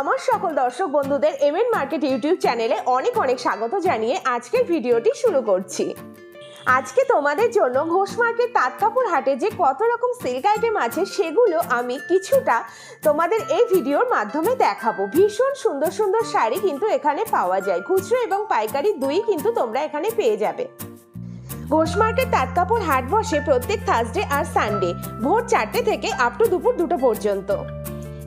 আমার সকল দর্শক বন্ধুদের এম এন মার্কেট ইউটিউব চ্যানেলে অনেক অনেক স্বাগত জানিয়ে আজকের ভিডিওটি শুরু করছি। আজকে তোমাদের জন্য ঘোষ মার্কেট তাঁতকাপুর হাটে যে কত রকম সিল্ক আইটেম আছে সেগুলো আমি কিছুটা তোমাদের এই ভিডিওর মাধ্যমে দেখাবো। ভীষণ সুন্দর সুন্দর শাড়ি কিন্তু এখানে পাওয়া যায়। খুচরো এবং পাইকারি দুই কিন্তু তোমরা এখানে পেয়ে যাবে। ঘোষ মার্কেট তাঁতকাপড় হাট বসে প্রত্যেক থার্সডে আর সানডে ভোর চারটে থেকে আপ টু দুপুর দুটো পর্যন্ত।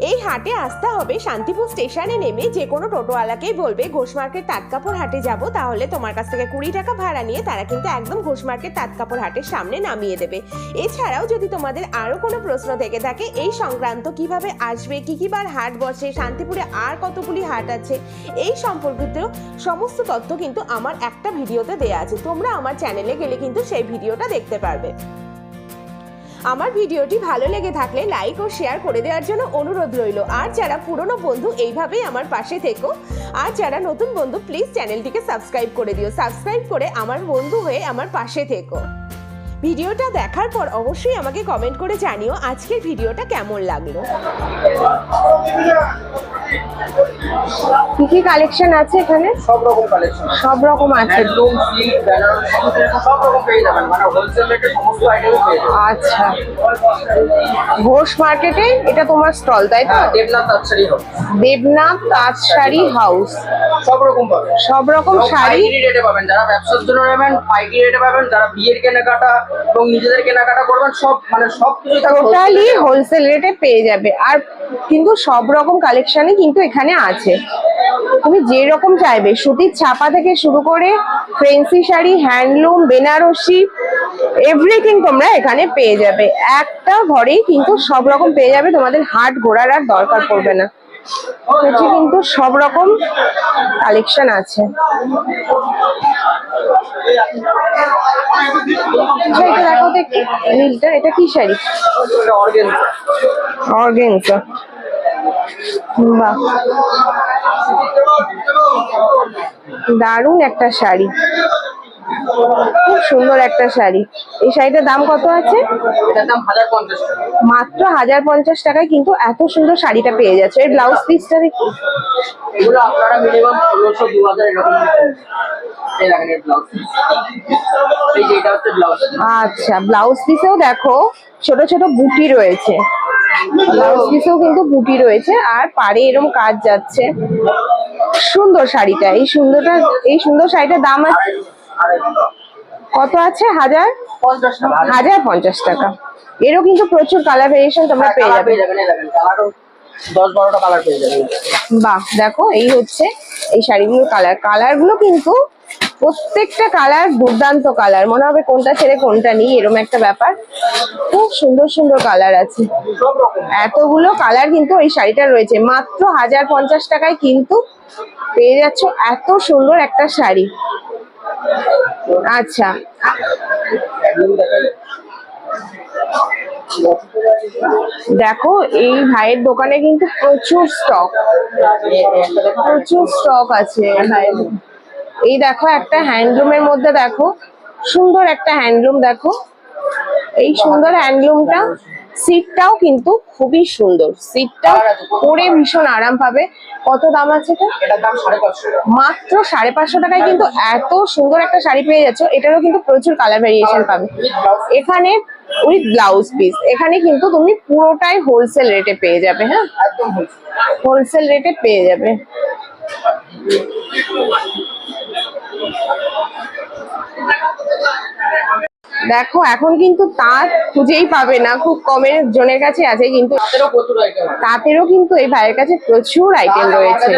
এই হাটে আসতে হবে শান্তিপুর স্টেশনে নেমে যে কোনো টোটোওয়ালাকেই বলবে, ঘোষ মার্কেট তাঁতকাপড় হাটে যাব, তাহলে তোমার কাছ থেকে কুড়ি টাকা ভাড়া নিয়ে তারা কিন্তু একদম ঘোষ মার্কেট তাঁতকাপড় হাটের সামনে নামিয়ে দেবে। এছাড়াও যদি তোমাদের আরও কোনো প্রশ্ন থেকে থাকে, এই সংক্রান্ত কীভাবে আসবে, কী কী বার হাট বসে, শান্তিপুরে আর কতগুলি হাট আছে, এই সম্পর্কিত সমস্ত তথ্য কিন্তু আমার একটা ভিডিওতে দেয়া আছে। তোমরা আমার চ্যানেলে গেলে কিন্তু সেই ভিডিওটা দেখতে পারবে। আমার ভিডিওটি ভালো লেগে থাকলে লাইক ও শেয়ার করে দেওয়ার জন্য অনুরোধ রইল। আর যারা পুরনো বন্ধু, এইভাবেই আমার পাশে থেকো। আর যারা নতুন বন্ধু প্লিজ চ্যানেলটিকে সাবস্ক্রাইব করে দিও। সাবস্ক্রাইব করে আমার বন্ধু হয়ে আমার পাশে থেকো। ভিডিওটা দেখার পর অবশ্যই আমাকে কমেন্ট করে জানিও আজকের ভিডিওটা কেমন লাগল। কি কি কালেকশন আছে এখানে? সব রকম কালেকশন সব রকম আছে। হ্যান্ডলুম সিল্ক বেনারসি সব রকম পেয়ে যাবেন। মানে হোলসেল রেটে সমস্ত আইটেম পেয়ে যাবেন। আচ্ছা। ঘোষ মার্কেটে এটা তোমার স্টল তাই তো? হ্যাঁ দেবনাথ তাঁতশাড়ি হোক দেবনাথ তাঁত শাড়ি হাউস সব রকম পাবেন। সব রকম শাড়ি? রেটে পাবেন। যারা ব্যবসার জন্য নেবেন পাইকারি রেটে পাবেন। যারা বিয়ের কেনাকাটা এবং নিজেদের কেনাকাটা করবেন সব মানে সব কিছু টোটালি হোলসেল রেটে পেয়ে যাবে। আর কিন্তু সব রকম কালেকশনই কিন্তু এখানে আছে। তুমি যে রকম চাইবে সুতির ছাপা থেকে শুরু করে ফ্রেন্সি শাড়ি হ্যান্ডলুম বেনারসি এভরিথিং তোমরা এখানে পেয়ে যাবে। একটা ঘরেই কিন্তু সব রকম পেয়ে যাবে তোমাদের হাট ঘোরার আর দরকার পড়বে না। কিন্তু সব রকম কালেকশন আছে। আচ্ছা, দেখো তো একটু নীলটা এটা কি শাড়ি? বাহ। দারুণ একটা শাড়ি। খুব সুন্দর একটা শাড়ি। এই শাড়িটার দাম কত আছে? মাত্র হাজার পঞ্চাশ টাকায় কিন্তু এত সুন্দর শাড়িটা পেয়ে যাচ্ছে। এর ব্লাউজ পিসটা দেখি। আচ্ছা ব্লাউজ পিসেও দেখো ছোট ছোট বুটি রয়েছে। ব্লাউজ পিসেও কিন্তু বুটি রয়েছে আর পাড়ে এরকম কাজ যাচ্ছে। সুন্দর শাড়িটা এই সুন্দরটা এই সুন্দর শাড়িটার দাম আছে কত আছে? হাজার? হাজার পঞ্চাশ টাকা। এরও কিন্তু প্রচুর কালার ভেরিয়েশন তোমরা পেয়ে যাবে। দশ বারোটা কালার পেয়ে যাবেন। বাহ দেখো এই হচ্ছে এই শাড়িগুলোর কালার কালারগুলো কিন্তু প্রত্যেকটা কালার দুর্দান্ত কালার মনে হবে কোনটা ছেড়ে কোনটা নেই এরকম একটা ব্যাপার। খুব সুন্দর সুন্দর কালার আছে। এতগুলো কালার কিন্তু এই শাড়িটা রয়েছে। মাত্র হাজার পঞ্চাশ টাকায় কিন্তু পেয়ে যাচ্ছ এত সুন্দর একটা শাড়ি। আচ্ছা। দেখো, এই ভাইয়ের দোকানে কিন্তু প্রচুর স্টক প্রচুর স্টক আছে। ভাইয়ের। এই দেখো একটা হ্যান্ডলুমের মধ্যে দেখো সুন্দর একটা হ্যান্ডলুম দেখো। এই সুন্দর হ্যান্ডলুমটা সিটটাও কিন্তু খুবই সুন্দর। সিটটাও পরে ভীষণ আরাম পাবে। কত দাম আছে মাত্র সাড়ে পাঁচশো টাকায় কিন্তু এত সুন্দর একটা শাড়ি পেয়ে যাচ্ছ এটারও কিন্তু প্রচুর কালার ভেরিয়েশন পাবে। এখানে উইথ ব্লাউজ পিস এখানে কিন্তু তুমি পুরোটাই হোলসেল রেটে পেয়ে যাবে হ্যাঁ? হোলসেল রেটে পেয়ে যাবে। দেখো এখন কিন্তু তাঁত খুঁজেই পাবে না। খুব কমের জনের কাছে আছে কিন্তু তাঁতেরও কিন্তু এই ভাইয়ের কাছে প্রচুর আইটেম রয়েছে।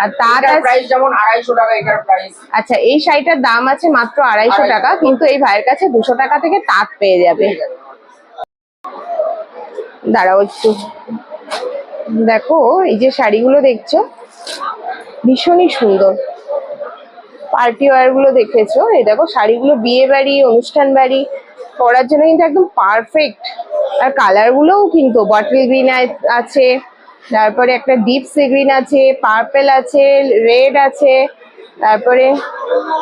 আর তাঁত আচ্ছা এই শাড়িটার দাম আছে মাত্র আড়াইশো টাকা কিন্তু এই ভাইয়ের কাছে দুশো টাকা থেকে তাঁত পেয়ে যাবে। দাঁড়াও একটু। দেখো এই যে শাড়িগুলো দেখছ ভীষণই সুন্দর। পার্টি ওয়ারগুলো দেখেছ? এই দেখো শাড়িগুলো বিয়ে বাড়ি অনুষ্ঠান বাড়ি পরার জন্য কিন্তু একদম পারফেক্ট আর কালার গুলোও কিন্তু বটল গ্রিন আছে তারপরে একটা ডিপ সি গ্রিন আছে পার্পেল আছে রেড আছে তারপরে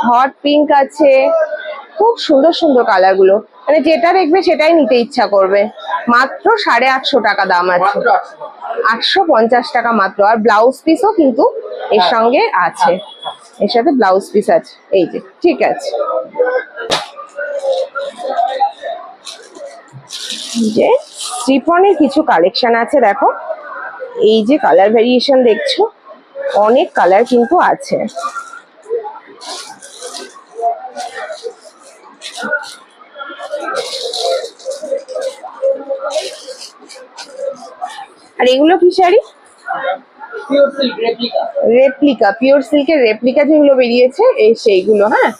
হট পিঙ্ক আছে। খুব সুন্দর সুন্দর কালারগুলো মানে যেটা দেখবে সেটাই নিতে ইচ্ছা করবে। মাত্র সাড়ে আটশো টাকা দাম আছে। আটশো। আটশো পঞ্চাশ টাকা মাত্র। আর ব্লাউজ পিসও কিন্তু এর সঙ্গে আছে। এর সাথে ব্লাউজ পিস আছে। এই যে, ঠিক আছে। যে স্টিফনের কিছু কালেকশন আছে, দেখো। এই যে কালার ভেরিয়েশন দেখছ, অনেক কালার কিন্তু আছে। আর এগুলো কি শাড়ি? রেপ্লিকা পিওর সিল্কের রেপ্লিকা যেগুলো বেরিয়েছে এই সেইগুলো হ্যাঁ?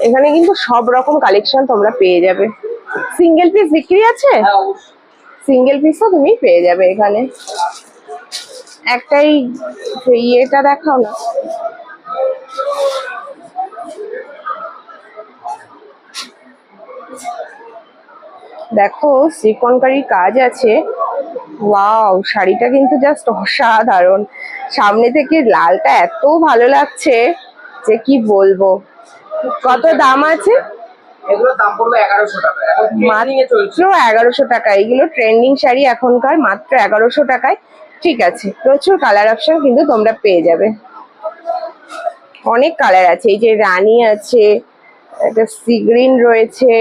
এখানে কিন্তু সব রকম কালেকশন তোমরা পেয়ে যাবে। সিঙ্গেল পিস বিক্রি আছে? হ্যাঁ সিঙ্গেল পিসও তুমি পেয়ে যাবে এখানে। একটাই ইয়েটা দেখাও না। দেখো শ্রীকনকারীর কাজ আছে। ওয়াও শাড়িটা কিন্তু জাস্ট অসাধারণ। সামনে থেকে লালটা এত ভালো লাগছে যে কি বলব। কত দাম আছে? এগারোশো টাকা। মাত্র এগারোশো এগুলো ট্রেন্ডিং শাড়ি এখনকার মাত্র এগারোশো টাকায়। ঠিক আছে প্রচুর কালার অপশন কিন্তু তোমরা পেয়ে যাবে। অনেক কালার আছে। এই যে রানী আছে একটা সি গ্রিন রয়েছে।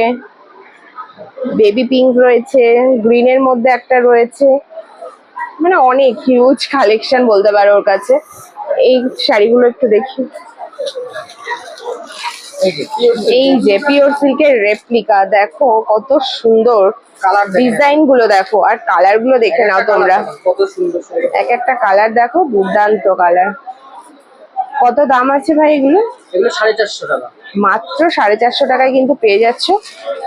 বেবি পিঙ্ক রয়েছে গ্রিনের মধ্যে একটা রয়েছে। মানে অনেক হিউজ কালেকশন বলতে পারো ওর কাছে। এই শাড়িগুলো একটু দেখি। এই যে পিওর সিল্কের রেপ্লিকা দেখো কত সুন্দর। কালার ডিজাইনগুলো দেখো আর কালারগুলো দেখে নাও তোমরা। এক একটা কালার দেখো দুর্দান্ত কালার কত দাম আছে ভাই এগুলো? এগুলো সাড়ে চারশো টাকা। মাত্র সাড়ে চারশো টাকায় কিন্তু পেয়ে যাচ্ছ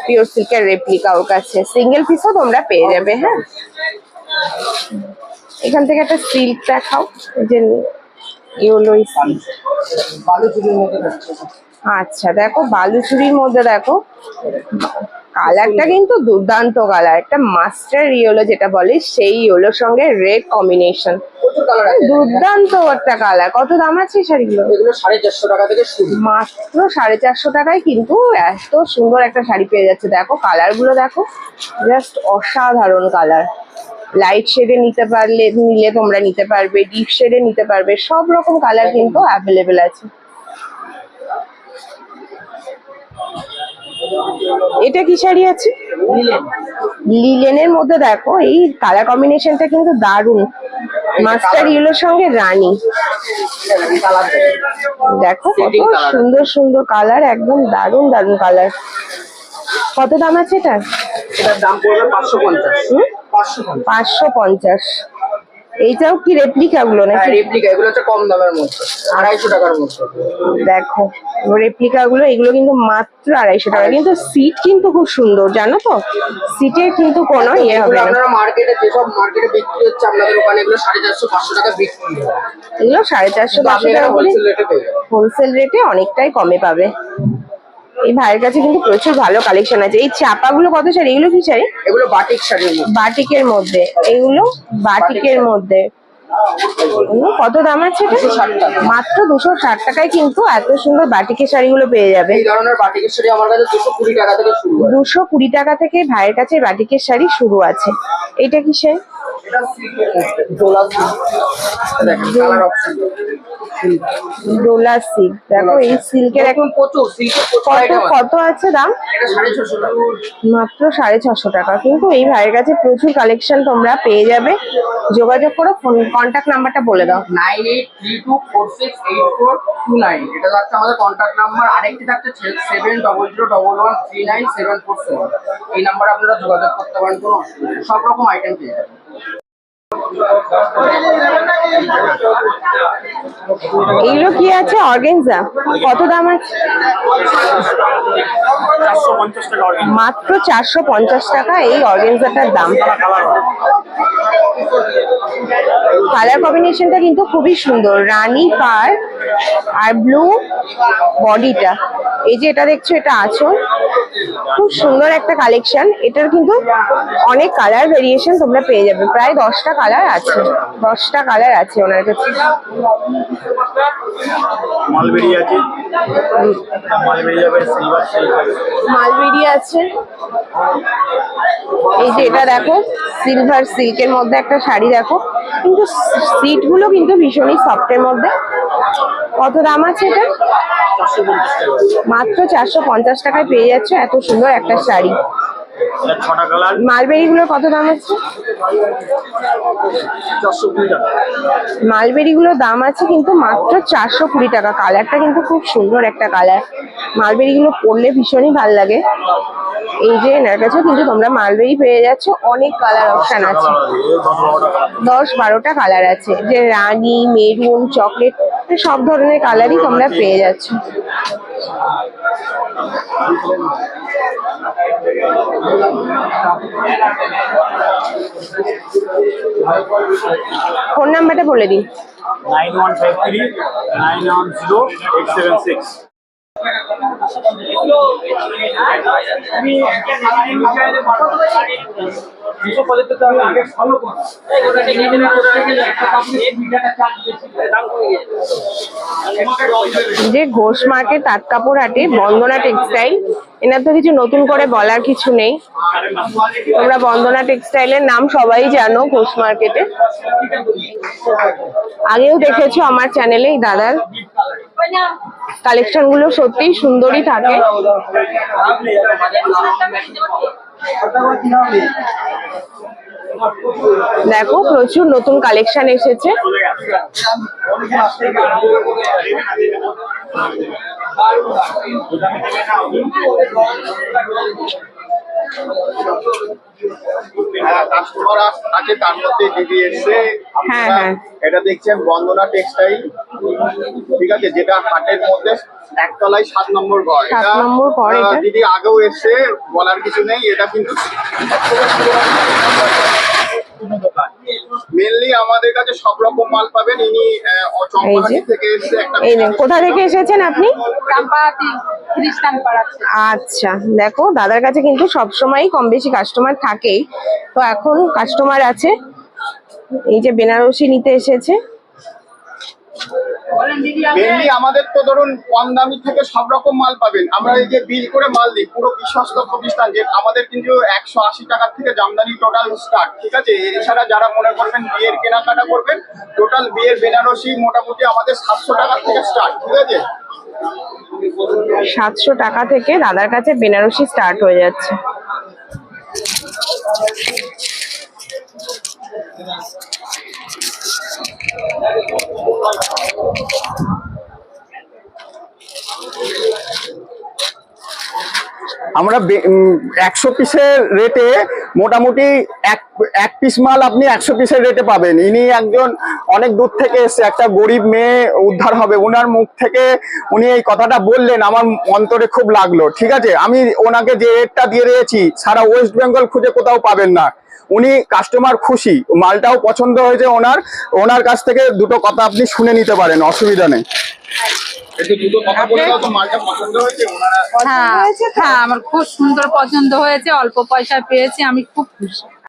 পিওর সিল্কের রেপ্লিকা ওর কাছে। সিঙ্গেল পিসও তোমরা পেয়ে যাবে হ্যাঁ? এখান থেকে একটা সিল্ক দেখাও যে আচ্ছা দেখো বালুচুরির মধ্যে দেখো, কালারটা কিন্তু দুর্দান্ত কালার, একটা মাস্টার ইয়েলো যেটা বলে, সেই ইয়েলোর সঙ্গে রেড কম্বিনেশন দুর্দান্ত একটা কালার কত দাম আছে শাড়িগুলো? এগুলো সাড়ে চারশো টাকা থেকে শুরু। মাত্র সাড়ে চারশো টাকায় কিন্তু এত সুন্দর একটা শাড়ি পেয়ে যাচ্ছে। দেখো কালারগুলো দেখো জাস্ট অসাধারণ কালার লাইট শেডে নিতে পারলে নিলে তোমরা নিতে পারবে ডিপ শেডে নিতে পারবে সব রকম কালার কিন্তু অ্যাভেলেবেল আছে। এটা কি শাড়ি আছে? লিলেনের মধ্যে দেখো এই কালার কম্বিনেশনটা কিন্তু দারুণ মাস্টার ইয়েলোর সঙ্গে রানী। দেখো কত সুন্দর সুন্দর কালার একদম দারুণ দারুণ কালার কত দাম আছে এটা? এটার দাম পড়বে? পাঁচশো পঞ্চাশ। পাঁচশো পঞ্চাশ। এইটাও কি রেপ্লিকা গুলো হ্যাঁ নাকি? রেপ্লিকা এগুলো হচ্ছে কম দামের মধ্যে। আড়াইশো টাকার মধ্যে। দেখো রেপ্লিকা গুলো এগুলো কিন্তু মাত্র আড়াইশো টাকা। কিন্তু সিট কিন্তু খুব সুন্দর জানো তো? সিটের কিন্তু কোনো ইয়ে হবে না। আপনারা মার্কেটে যেসব মার্কেটে বিক্রি হচ্ছে আপনাদের ওখানে এগুলো সাড়ে চারশো পাঁচশো টাকা বিক্রি এগুলো সাড়ে চারশো পাঁচশো টাকা হোলসেল রেটে অনেকটাই কমে পাবে। এই ভাইয়ের কাছে কিন্তু প্রচুর ভালো কালেকশন আছে। এই চাপাগুলো কত শাড়ি? এগুলো কি শাড়ি? এগুলো বাটিক শাড়ির মধ্যে। বাটিকের মধ্যে। এগুলো বাটিকের মধ্যে। কত দাম আছে এটা? 260 টাকা। মাত্র দুশো ষাট টাকায় কিন্তু এত সুন্দর বাটিকের শাড়িগুলো পেয়ে যাবে। দুশো কুড়ি টাকা থেকে ভাইয়ের কাছে বাটিকের শাড়ি শুরু আছে। এটা কি শাড়ি? ডোলা সিল্ক দেখো এই সিল্কের এখন কত কত আছে দাম? মাত্র সাড়ে ছশো টাকা। কিন্তু এই ভাইয়ের কাছে প্রচুর কালেকশন তোমরা পেয়ে যাবে। যোগাযোগ করো ফোন কন্ট্যাক্ট নাম্বারটা বলে দাও। Nine eight three two four six eight four two nine. এটা যাচ্ছে আমাদের কন্ট্যাক্ট নাম্বার আরেকটি থাকছে seven double zero double one three nine seven four seven এই নাম্বারে আপনারা যোগাযোগ করতে পারেন কোনো সব রকম আইটেম পেয়ে যাবেন। এইগুলো কি আছে? অর্গেনজা। কত দাম আছে? মাত্র চারশো পঞ্চাশ টাকা এই অর্গেনজাটার দাম। কালার কম্বিনেশনটা কিন্তু খুবই সুন্দর। রানী পার আর ব্লু বডিটা এই যে এটা দেখছ এটা আঁচল। খুব সুন্দর একটা কালেকশন এটার কিন্তু অনেক কালার ভেরিয়েশন তোমরা পেয়ে যাবে। প্রায় দশটা কালার আছে। দশটা কালার আছে ওনার কাছে। মালবেরি আছে। মালবেরি যাবে সিলভার মালবেরি আছে। এই যে এটা দেখো সিলভার সিল্কের মধ্যে একটা শাড়ি দেখো। কিন্তু সিটগুলো কিন্তু ভীষণই সফটের মধ্যে। কত দাম আছে এটা? মাত্র চারশো পঞ্চাশ টাকায় পেয়ে যাচ্ছে, এত সুন্দর একটা শাড়ি। মালবেরি গুলোর কত দাম আছে? মালবেরি গুলোর দাম আছে কিন্তু মাত্র চারশো কুড়ি টাকা। কালারটা কিন্তু খুব সুন্দর একটা কালার। মালবেরি গুলো পরলে ভীষণই ভালো লাগে। এই যে এনার কাছে কিন্তু তোমরা মালবেরি পেয়ে যাচ্ছ। অনেক কালার অপশন আছে। দশ বারোটা কালার আছে। যে রানী মেরুন চকলেট সব ধরনের কালারই তোমরা পেয়ে যাচ্ছ। ফোন নাম্বারটা বলে দিন nine one five three nine one zero eight seven six. আমি যে ঘোষ মার্কেট তাঁত কাপড় হাটে, বন্দনা টেক্সটাইল, এনার তো কিছু নতুন করে বলার কিছু নেই। তোমরা বন্দনা টেক্সটাইলের নাম সবাই জানো ঘোষ মার্কেটে। আগেও দেখেছ আমার চ্যানেলে দাদার। কালেকশনগুলো সত্যিই সুন্দরই থাকে। দেখো প্রচুর নতুন কালেকশন এসেছে। আছে তার মধ্যে দিদি এসছে হ্যাঁ, হ্যাঁ। এটা দেখছেন বন্দনা টেক্সটাইল ঠিক আছে যেটা হাটের মধ্যে একতলায় সাত নম্বর ঘর এটা। দিদি আগেও এসছে বলার কিছু নেই এটা কিন্তু মেনলি আমাদের কাছে সব রকম মাল পাবেন। ইনি চম্পাহাটি থেকে এসে একটা এই কোথা থেকে এসেছেন আপনি? চম্পাহাটি খ্রিস্টান পাড়া আচ্ছা দেখো দাদার কাছে কিন্তু সবসময়ই কম বেশি কাস্টমার থাকেই। তো এখন কাস্টমার আছে। এই যে বেনারসি নিতে এসেছে। মেনলি আমাদের তো ধরুন কম দামি থেকে সব রকম মাল পাবেন। আমরা এই যে বিল করে মাল দিই, পুরো বিশ্বস্ত প্রতিষ্ঠান যে আমাদের কিন্তু একশো আশি টাকার থেকে জামদানি টোটাল স্টার্ট ঠিক আছে? এছাড়া যারা মনে করবেন বিয়ের কেনাকাটা করবেন টোটাল বিয়ের বেনারসি মোটামুটি আমাদের সাতশো টাকার থেকে স্টার্ট ঠিক আছে? সাতশো টাকা থেকে দাদার কাছে বেনারসি স্টার্ট হয়ে যাচ্ছে। আমরা একশো পিসের রেটে মোটামুটি এক এক পিস মাল আপনি একশো পিসের রেটে পাবেন। ইনি একজন অনেক দূর থেকে এসছে একটা গরিব মেয়ে উদ্ধার হবে। ওনার মুখ থেকে উনি এই কথাটা বললেন, আমার অন্তরে খুব লাগল। ঠিক আছে? আমি ওনাকে যে রেটটা দিয়ে দিয়েছি, সারা ওয়েস্ট বেঙ্গল খুঁজে কোথাও পাবেন না। উনি কাস্টমার খুশি মালটাও পছন্দ হয়েছে ওনার ওনার কাছ থেকে দুটো কথা আপনি শুনে নিতে পারেন অসুবিধা নেই। একটু দুটো কথা বলে দাও তো মালটা পছন্দ হয়েছে ওনারা হ্যাঁ হ্যাঁ আমার খুব সুন্দর পছন্দ হয়েছে অল্প পয়সা পেয়েছি আমি খুব খুশি।